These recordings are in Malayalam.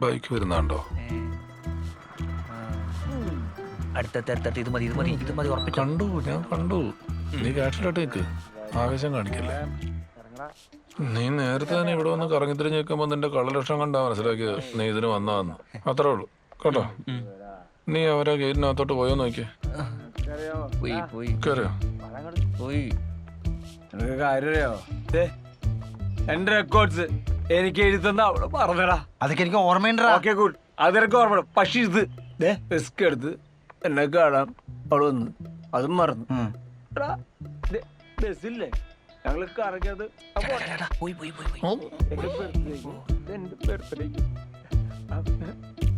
ബൈക്ക് വരുന്നുണ്ടോ? ഏ. ആ. അടുത്തടുത്ത് അടുത്തടുത്ത് ഇത് മതി ഇത് മതി ഇത് മതി ഉറപ്പിച്ചോ. കണ്ടു ഞാൻ കണ്ടു. നീ നിൽക്ക് ആവേശം കാണിക്കല്ലേ. നീ നേരത്തെ തന്നെ ഇവിടെ വന്ന് കറങ്ങി തിരിഞ്ഞ് നിൽക്കുമ്പോൾ നിന്റെ കള്ളലക്ഷണം കണ്ടാ മനസ്സിലാക്കിയത് നീ ഇതിന് വന്നതെന്ന്. അത്രേ ഉള്ളൂ. കേട്ടോ? നീ അവരെ ഗേറ്റിനകത്തോട്ട് പോയോ നോക്കിയേ? പോയി പോയി. കയറിയോ പോയി. നിനക്ക് കാര്യറിയോ? എന്റെ റെക്കോർഡ്സ് എനിക്ക് എഴുതുന്ന അവിടെ പറഞ്ഞടാ. അതൊക്കെ എനിക്ക് ഓർമ്മയുണ്ടാ ഓക്കെ ഗുഡ് അതെനിക്ക് ഓർമ്മ പക്ഷെ ഇത് റിസ്ക് എടുത്ത് എന്നെ കാണാൻ അവിടെ വന്നു അതും മറന്നു. എടാ, ദേ, ബസ്സില്ലേ? ഞങ്ങൾ കറങ്ങിയത് അപ്പൊ എന്റെ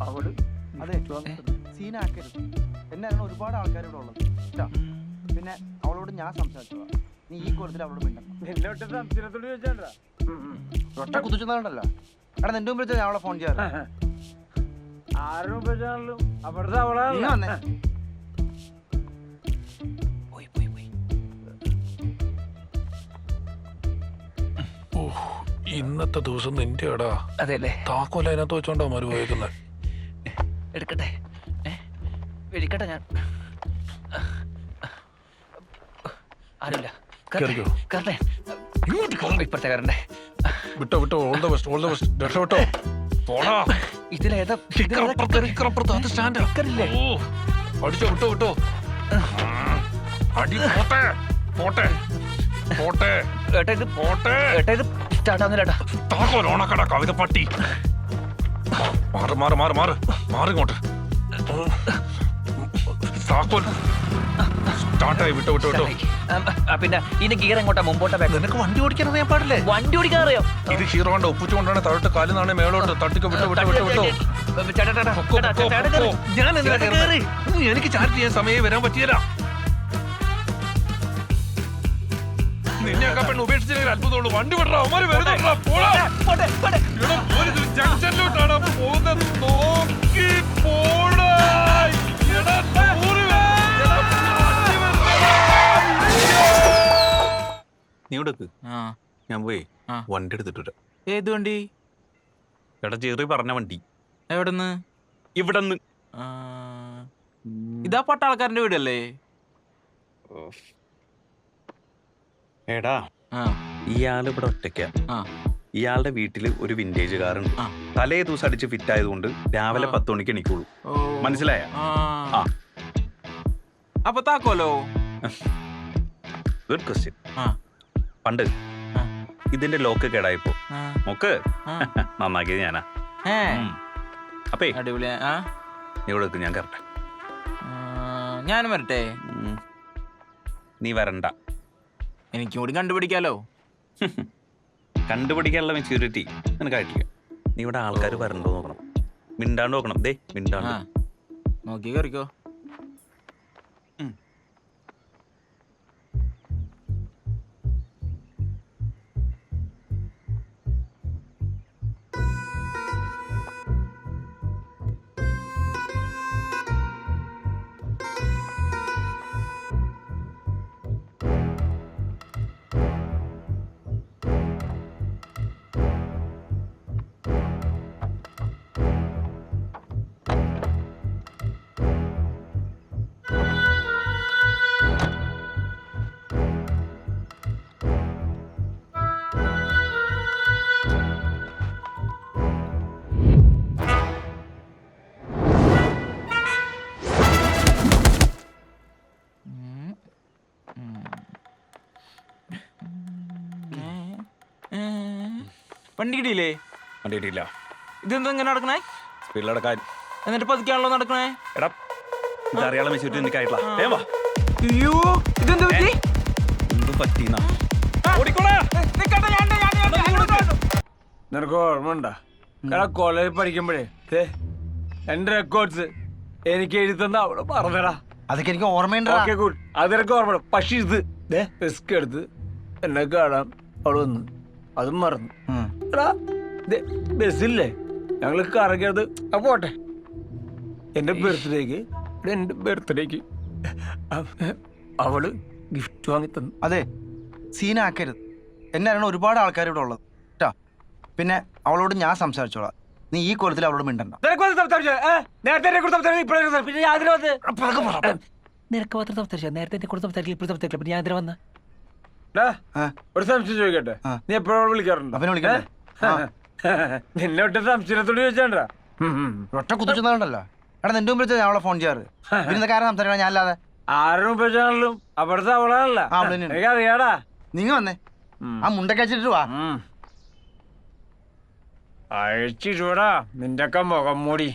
അവൾ അതെ സീനാക്കരുത്. ഒരുപാട് ആൾക്കാർ ഇവിടെ ഉള്ളത്. പിന്നെ അവളോട് ഞാൻ സംസാരിച്ചോളാം. നീ ഈ കോലത്തിൽ അവളോട് കുതിച്ചുണ്ടല്ലോ എടാ നിന്റെ മുമ്പിൽ ഞാൻ അവളെ ഫോൺ ചെയ്യാറ്. ഇന്നത്തെ ദിവസം നിന്റെ എടാ അതെ അല്ലേ താക്കോല അതിനകത്ത് വെച്ചോണ്ടാ മരു പോയേക്കുന്നത് എടുക്കട്ടെ. ഏ? എടുക്കട്ടെ ഞാൻ. ആരുമില്ല. കേറിക്കോ. കറണ്ടേ ഇങ്ങോട്ട് കയറണ്ട ഇപ്പഴത്തെ കറണ്ടേ വിട്ടോ വിട്ടോ all the best all the best രക്ഷപ്പെട്ടോ പോടാ. ഇതിലേതാ ഇക്കറപ്പുറത്ത്, ഇക്കറപ്പുറത്ത്, അത് സ്റ്റാൻഡാ. സ്റ്റിക്കറില്ലേ? ഓ, അടിച്ചോ വിട്ടോ വിട്ടോ. അടി പോട്ടെ പോട്ടെ പോട്ടെ ഏട്ടാ ഇത് പോട്ടെ. ഏട്ടാ ഇത് സ്റ്റാർട്ട് ആവുന്നില്ല ഏട്ടാ. താക്കോൽ ഓണക്കട കവിത പട്ടി. മാറ് മാറ് മാറ് മാറ്. മാറിങ്ങോട്ട് താക്കോൽ. സ്റ്റാർട്ടായി. വിട്ടോ വിട്ടോ വിട്ടോ. ആ, ആ, പിന്നെ ഇനി ഗിയർ എങ്ങോട്ടാ? മുമ്പോട്ടാ ബാക്ക് നിനക്ക് വണ്ടി ഓടിക്കാൻ അറിയാൻ പാടില്ലേ? വണ്ടി ഓടിക്കാൻ അറിയോ? ഇത് ഹീറോണ്ട് ഒപ്പിച്ചുകൊണ്ടാണ് താഴോട്ട് നിന്നാണ് മേളോട്ട് തട്ടിക്കോ വിട്ടോ വിട്ടോ വിട്ടോ വിട്ടോ. ഞാൻ? എനിക്ക് ചാർജ് ചെയ്യാൻ സമയം വരാൻ പറ്റിയല്ല. നിന്നെയൊക്കെ പെണ്ണ് ഉപേക്ഷിച്ചില്ലെങ്കിൽ അത്ഭുതമുള്ളൂ. വണ്ടി വിടറാ അവർ വരുന്നുണ്ടാ പോടാ. ജംഗ്ഷനിലോട്ടാണ് പോകുന്നത്. നോക്കി പോടാ നീ ഇവിടേക്ക് ആ. ഞാൻ പോയി ആ. വണ്ടി എടുത്തിട്ട് വരാം ഏത് വണ്ടി? എടാ ചെറി പറഞ്ഞ വണ്ടി. എവിടെന്ന്? ഇവിടെ നിന്ന് ആ, ഇതാ പട്ടാൾക്കാരന്റെ വീടല്ലേ? എടാ ആ. ഇയാൾ ഇവിടെ ഒറ്റയ്ക്ക. ആ. ഇയാളുടെ വീട്ടിൽ ഒരു വിന്റേജ് കാർ ഉണ്ട് ആ. തലേ ദിവസം അടിച്ച് ഫിറ്റ് ആയതുകൊണ്ട് രാവിലെ. പത്ത് മണിക്ക് എണീക്കുള്ളൂ. ഓ. മനസ്സിലായ? ആ. ആ. അപ്പൊ താക്കോലോ? ഗുഡ് ക്വസ്റ്റ്യൻ ആ. പണ്ട്. ഇതിന്റെ ലോക്ക് കേടായിപ്പോ. മോക്ക്? നോക്ക്. നന്നാക്കിയത് ഞാനാ. അപ്പേ. അടിപൊളി ആ. നീ ഇവിടെ ഞാൻ കറട്ടെ. ഞാനും വരട്ടെ. നീ വരണ്ട. എനിക്കും കൂടി കണ്ടുപിടിക്കാലോ. കണ്ടുപിടിക്കാനുള്ള മെച്യൂരിറ്റി നിനക്കായിട്ടില്ല. നീ ഇവിടെ ആൾക്കാർ വരണ്ടോ നോക്കണം. മിണ്ടാണ്ട് നോക്കണം. ദേ മിണ്ടാണ്ട്. നോക്കി കയറിക്കോ വണ്ടി കിട്ടിയില്ലേ വണ്ടി കിട്ടിയില്ല ഇതെന്താ ഇങ്ങനെ നടക്കണേ? സ്പീഡിലടക്കാൻ എന്നിട്ട് പതുക്കാണല്ലോ നടക്കണേ? എടാ ഇതറിയാളെ മെച്ചൂരിറ്റി നിനക്കായിട്ടില്ല വേഗം വാ. അയ്യോ ഇതെന്താ പറ്റി? എന്ത് പറ്റീന്നാ നിനക്ക് ഓർമ്മ ഉണ്ടാ? എടാ കോളേജിൽ പഠിക്കുമ്പോഴേ എന്റെ റെക്കോർഡ്സ് എനിക്ക് എഴുതുന്ന അവൾ പറഞ്ഞടാ. അതൊക്കെ എനിക്ക് ഓർമ്മയുണ്ട് ഓക്കെ ഗുഡ് അതെനിക്ക് ഓർമ്മ പക്ഷെ ഇത്. റിസ്ക് എടുത്ത് എന്നെ കാണാൻ അവൾ വന്നു അതും മറന്നു. എടാ ബസ്സില്ലേ? ഞങ്ങൾക്ക് കറങ്ങിയത്. ആ പോട്ടെ. എന്റെ ബർത്ത്ഡേക്ക് എന്റെ ബർത്ത്ഡേക്ക്. അവൾ ഗിഫ്റ്റ് വാങ്ങി തന്നു. അതെ സീനാക്കരുത്. എന്നെ അറിയണ ഒരുപാട് ആൾക്കാർ ഇവിടെ ഉള്ളത്. കേട്ടാ പിന്നെ അവളോട് ഞാൻ സംസാരിച്ചോളാം. നീ ഈ കൊലത്തിൽ അവളോട് മിണ്ടണ്ട. നിനക്ക്? നേരത്തെ ഞാൻ അതിന് വന്ന്? നിനക്ക് മാത്രം സംസാരിച്ചാ? നേരത്തെ എന്നെ കൂടെ സംസാരിക്കില്ല ഇപ്പോൾ സംസാരിക്കില്ല പിന്നെ ഞാൻ എന്തിനാ വന്ന? ഒരു സംശയം ചോദിക്കട്ടെ. നീ എപ്പോഴും വിളിക്കാറുണ്ടോ? അവനെ വിളിക്കണ്ടേ? നിന്നെ ഒറ്റ സംശയത്തോട് ചോദിച്ചാണ്ടാ? ഒറ്റ കുതിച്ചുണ്ടല്ലോ എടാ നിന്റെ മുമ്പിൽ ഞാൻ അവളെ ഫോൺ ചെയ്യാറ്. പിന്നെ കാര്യം സംസാരിക്കണം? ഞാൻ അല്ലാതെ. ആരും വെച്ചാണല്ലോ? അവിടുത്തെ അവളാണല്ലോ. എനിക്കറിയാടാ നിങ്ങ വന്നേ. ആ മുണ്ടൊക്കെ വെച്ചിട്ട് വാ. അഴിച്ചിടൂടാ നിന്റെ ഒക്കെ മുഖം മൂടി.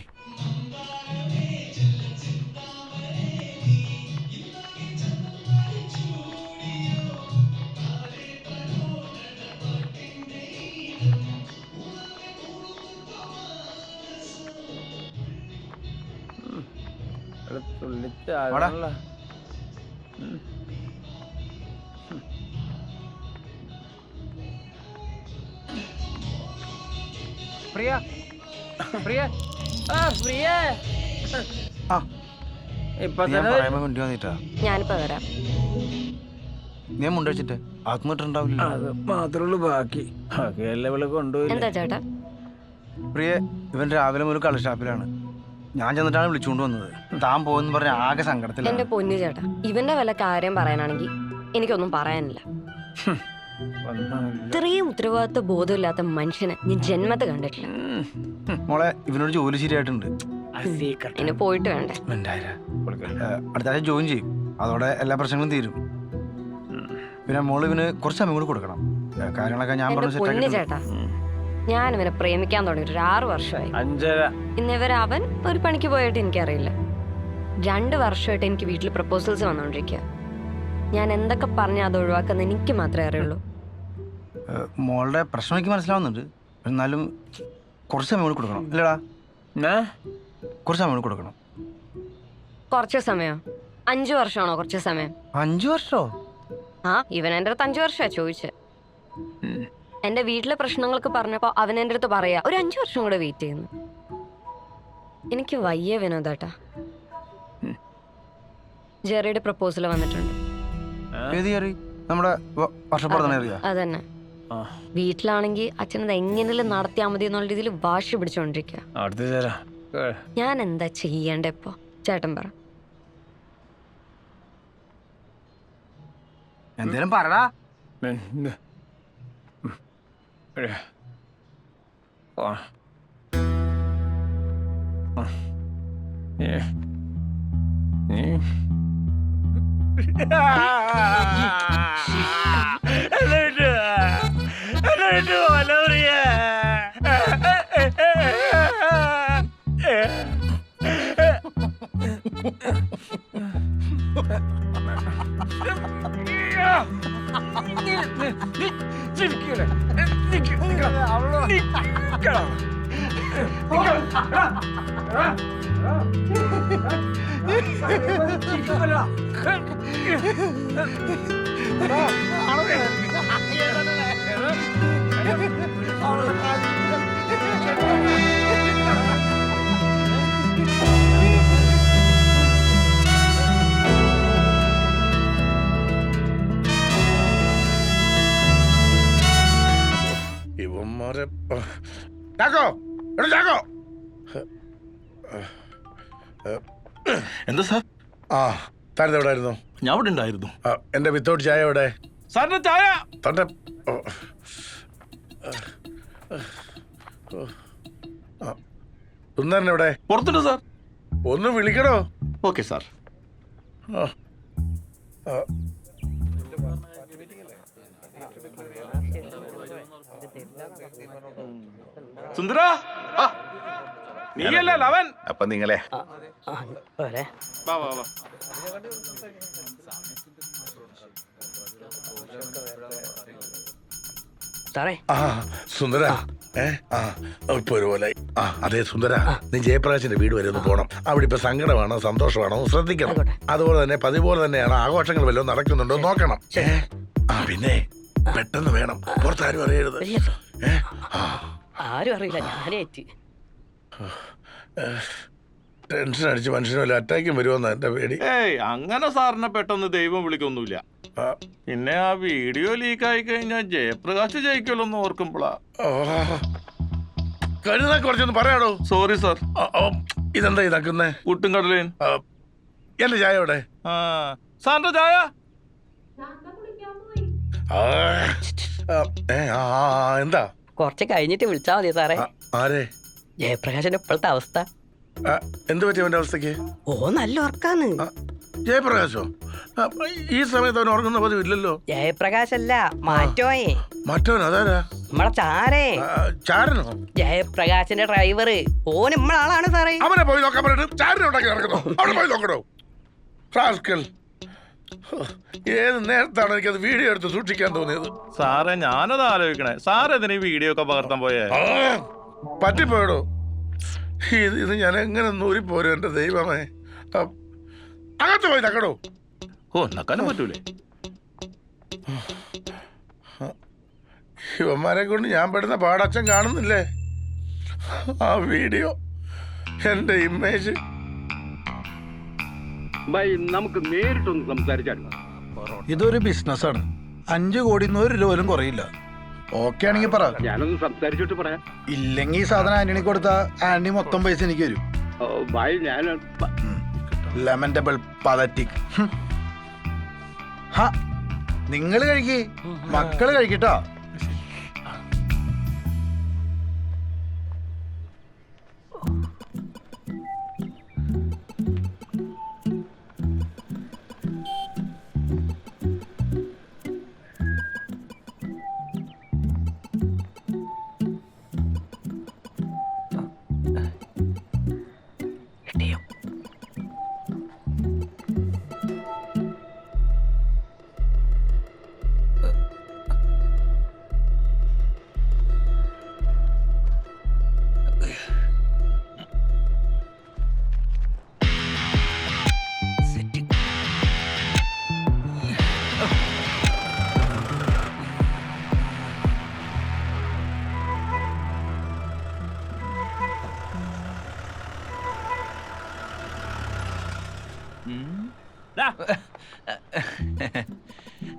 പ്രിയ. പ്രിയ. ആ, പ്രിയ. ഇപ്പൊ ഞാൻ ഞാനിപ്പോ വരാം ആത്മട്ടുണ്ടാവില്ല അത് ബാക്കി. ബാക്കിയെല്ലാം ഇവിടെ കൊണ്ടുപോയി എന്താ ചേട്ടാ? പ്രിയ ഇവൻ രാവിലെ മുതൽ കളി ഷാപ്പിലാണ്. ഞാൻ ചെന്നിട്ടാണ് വിളിച്ചുകൊണ്ട് വന്നത്. താൻ പോകുന്ന പറഞ്ഞ ആകെ എന്റെ സങ്കടത്തിലാണ് പൊന്നു ചേട്ടാ ഇവന്റെ വല്ല കാര്യം പറയാനാണെങ്കിൽ എനിക്കൊന്നും പറയാനില്ല. ഇത്രയും ഉത്തരവാദിത്വ ബോധമില്ലാത്ത മനുഷ്യനെ ഞാൻ ജന്മത്തെ കണ്ടിട്ടില്ല. മോളെ ഇവനോട് ജോലി ശരിയായിട്ടുണ്ട്. ഇനി പോയിട്ട് വേണ്ടേ? അടുത്ത ആഴ്ച ജോയിൻ ചെയ്യും. അതോടെ എല്ലാ പ്രശ്നങ്ങളും തീരും. പിന്നെ മോൾ ഇവന് കുറച്ച് സമയം കൂടി കൊടുക്കണം. കാര്യങ്ങളൊക്കെ ഞാൻ എന്റെ പറഞ്ഞു ചേട്ടാ ഞാൻ ഇവനെ പ്രേമിക്കാൻ തുടങ്ങിയിട്ട് ഒരു ആറു വർഷമായി. ഇന്നിവരവൻ അവൻ ഒരു പണിക്ക് പോയിട്ട് എനിക്കറിയില്ല. രണ്ട് വർഷമായിട്ട് എനിക്ക് വീട്ടിൽ പ്രപ്പോസൽസ് വന്നുകൊണ്ടിരിക്കുക ഞാൻ എന്തൊക്കെ പറഞ്ഞാൽ അത് ഒഴിവാക്കുന്ന എനിക്ക് മാത്രമേ അറിയുള്ളൂ. മോളുടെ പ്രശ്നം എനിക്ക് മനസ്സിലാവുന്നുണ്ട്. എന്നാലും കുറച്ച് സമയം കൂടി കൊടുക്കണം. അല്ലേടാ? കുറച്ച് സമയം കൂടി കൊടുക്കണം. കുറച്ച് സമയം. അഞ്ചു വർഷമാണോ കുറച്ച് സമയം? അഞ്ചു വർഷമോ ആ ഇവൻ എന്റെ അടുത്ത് അഞ്ചു വർഷമാണ് ചോദിച്ചത് എന്റെ വീട്ടിലെ പ്രശ്നങ്ങൾക്ക് പറഞ്ഞപ്പോൾ അവൻ എന്റെ അടുത്ത് പറയാ ഒരു അഞ്ചു വർഷം കൂടെ വെയിറ്റ് ചെയ്യുന്നു. എനിക്ക് വയ്യ വിനോദേട്ടാ. ജെറിയുടെ പ്രപ്പോസൽ വന്നിട്ടുണ്ട്. ഏത് നമ്മുടെ അതന്നെ. ആ. വീട്ടിലാണെങ്കിൽ അച്ഛനത് എങ്ങനെയും നടത്തിയാൽ മതി എന്നുള്ള രീതിയിൽ വാശി പിടിച്ചോണ്ടിരിക്കുക അടുത്ത ഞാൻ എന്താ ചെയ്യണ്ടേ ഇപ്പോ? ചേട്ടൻ പറ. എന്തേലും പറടാ. Yeah. ഉം. നിക്കണം. ഇവന്മാരെ ചാക്കോ എടാ ചാക്കോ. എന്താ സാർ? ആ താനിത് എവിടെ ആയിരുന്നു ഞാൻ അവിടെ ഉണ്ടായിരുന്നു ആ, എന്റെ വിത്തൗട്ട് ചായ എവിടെ? സാറിന്റെ ചായ! തന്റെ. സുന്ദരൻ എവിടെ? പുറത്തുണ്ട് സാർ. ഒന്ന് വിളിക്കണോ ഓക്കെ സാർ. സുന്ദര! നീയല്ലേ ലവൻ? അപ്പൊ നിങ്ങളെ. വാ വാ വാ. സാറേ. ആ സുന്ദര. ഏ? ആ ഇപ്പൊ ഒരു പോലെ ആ അതെ സുന്ദര. നീ ജയപ്രകാശിന്റെ വീട് വരെ ഒന്ന് പോണം. അവിടെ ഇപ്പൊ സങ്കടമാണോ സന്തോഷമാണോ ശ്രദ്ധിക്കണം. അതുപോലെ തന്നെ പതിപോലെ തന്നെയാണ് ആഘോഷങ്ങൾ വല്ലതും നടക്കുന്നുണ്ടോ നോക്കണം. ഏ? ആ പിന്നെ പെട്ടെന്ന് വേണം. പുറത്താരും അറിയരുത്. ഏ? ആ. ആരും അറിയില്ല. ഞാനേറ്റ് ടെൻഷൻ അടിച്ച് മനുഷ്യന് വല്ല അറ്റാക്കും വരുമെന്ന് എന്റെ പേടി. ഏയ് അങ്ങനെ സാറിനെ പെട്ടെന്ന് ദൈവം വിളിക്കൊന്നുമില്ല. ആ, പിന്നെ ആ വീഡിയോ ലീക്ക് ആയി കഴിഞ്ഞാൽ ജയപ്രകാശ് ജയിക്കലോന്ന് ഓർക്കുമ്പോളാ. കരുതാ കുറച്ചൊന്ന് പറയാടോ? സോറി സാർ ആ, ആ, ഇതെന്താ ഇതാക്കുന്നേ കൂട്ടും കടലേൻ ആ, എന്റെ ചായ അവിടെ ആ സാറിന്റെ ചായ? ആ, ആ, ആ, ആ, എന്താ? കുറച്ച് കഴിഞ്ഞിട്ട് വിളിച്ചാ മതി സാറേ. ആ, ആരെ? ജയപ്രകാശിന്റെ ഇപ്പോഴത്തെ അവസ്ഥ. ആ, എന്ത് പറ്റി അവന്റെ അവസ്ഥക്ക് ഓ നല്ല ഉറക്കാന്ന് ജയപ്രകാശോ? ഈ സമയത്ത് അവൻ ഉറങ്ങുന്ന പതിവില്ലല്ലോ. ജയപ്രകാശ് അല്ല മാറ്റോയെ മറ്റവൻ അതാരാ? നമ്മളെ ചാരേ. ചാരനോ? ജയപ്രകാശിന്റെ ഡ്രൈവർ ഓൻ നമ്മളെ സാറേ. അവനെ പോയി നോക്കാൻ പറഞ്ഞിട്ട് ചാരനെ ഉണ്ടാക്കി നടക്കുന്നു അവിടെ പോയി നോക്കണോ? റാസ്കൽ ഏത് നേരത്താണ് എനിക്കത് വീഡിയോ എടുത്ത് സൂക്ഷിക്കാൻ തോന്നിയത്? സാറേ ഞാനത് ആലോചിക്കണേ സാറേ ഇതിന് ഈ വീഡിയോ ഒക്കെ പകർത്താൻ പോയേ? പറ്റിപ്പോയടോ. ഇത് ഇത് ഞാൻ എങ്ങനെ നൂരിപ്പോരും എന്റെ ദൈവമേ? അകത്ത് പോയി നക്കടോ ഓ നക്കാനും പറ്റൂലേ. ഇവന്മാരെ കൊണ്ട് ഞാൻ പെടുന്ന പാടച്ഛൻ കാണുന്നില്ലേ? ആ വീഡിയോ എന്റെ ഇമേജ്. നമുക്ക് നേരിട്ടൊന്ന് സംസാരിച്ചാൽ ഇതൊരു ബിസിനസ് ആണ് അഞ്ചു കോടി ഒരു രൂപ പോലും കുറയില്ല. ഓക്കെ ആണെങ്കിൽ പറ. ഞാനൊന്ന് സംസാരിച്ചിട്ട് പറയാം. ഇല്ലെങ്കിൽ ഈ സാധനം ആന്റണി കൊടുത്ത ആന്റണി മൊത്തം പൈസ എനിക്ക് വരും ബായ് ഞാൻ ലെമൻഡബിൾ പതറ്റിക് ഹാ. നിങ്ങൾ കഴിക്കേ. മക്കൾ കഴിക്കട്ടോ.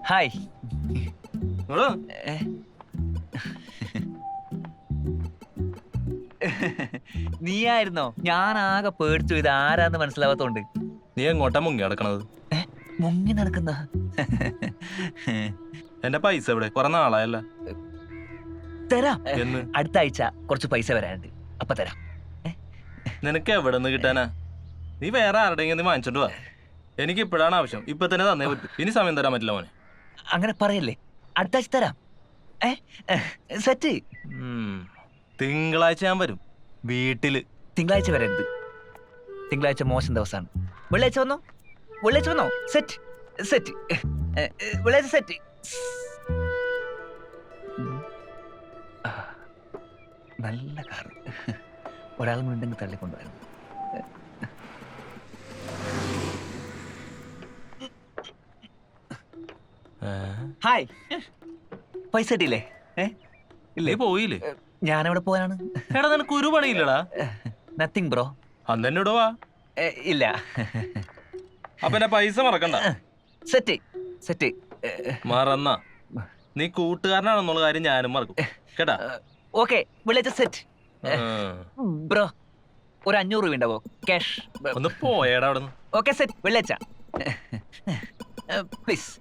ഹായ്? നീയായിരുന്നോ? ഞാൻ ആകെ പേടിച്ചു. ഇത് ആരാന്ന് മനസ്സിലാവാത്തോണ്ട്. നീ എങ്ങോട്ടാ മുങ്ങി നടക്കണത്? മുങ്ങി നടക്കുന്ന. എന്റെ പൈസ എവിടെ? കുറെ നാളായല്ല. തരാം. അടുത്ത ആഴ്ച കുറച്ച് പൈസ വരാനുണ്ട്. അപ്പൊ തരാം. നിനക്ക് എവിടെ നിന്ന് കിട്ടാനാ? നീ വേറെ ആരുടെയെങ്കിലും നീ വാങ്ങിച്ചോണ്ട് വാ. എനിക്ക് ഇപ്പോഴാണ് ആവശ്യം. ഇപ്പൊ തന്നെ തന്നേ പറ്റും. ഇനി സമയം തരാൻ പറ്റില്ല മോനെ. അങ്ങനെ പറയല്ലേ? അടുത്ത ആഴ്ച തരാം സെറ്റ്. തിങ്കളാഴ്ച ഞാൻ വരും. വീട്ടിൽ. തിങ്കളാഴ്ച വരരുത് തിങ്കളാഴ്ച മോശം ദിവസമാണ്. വെള്ളിയാഴ്ച വന്നോ? വെള്ളിയാഴ്ച വന്നോ? സെറ്റ്. സെറ്റ്. വെള്ളിയാഴ്ച സെറ്റ്. നല്ല കാർ ഒരാൾ ഉണ്ടെങ്കിൽ തള്ളിക്കൊണ്ടുവരണം ഏ? ഹായ്. പൈസ കിട്ടിയില്ലേ? ഏ? ഇല്ലേ? പോയില്ലേ? ഞാനവിടെ പോയാണ് എടാ നിനക്ക് ഒരു പണിയില്ലടാ. നത്തിങ് ബ്രോ അന്ന് തന്നെ വാ. ഇല്ല. അപ്പൊ എന്നെ പൈസ മറക്കണ്ട. സെറ്റ് സെറ്റ് മറന്ന. നീ കൂട്ടുകാരനാണെന്നുള്ള കാര്യം ഞാനും മറക്കും. കേട്ടാ? ഓക്കെ വിളിച്ച സെറ്റ് ബ്രോ ഒരു അഞ്ഞൂറ് രൂപ ഉണ്ടാവോ? ക്യാഷ് ഒന്ന് പോയേടാ അവിടെ ഓക്കെ സെറ്റ് വിളിച്ച പ്ലീസ്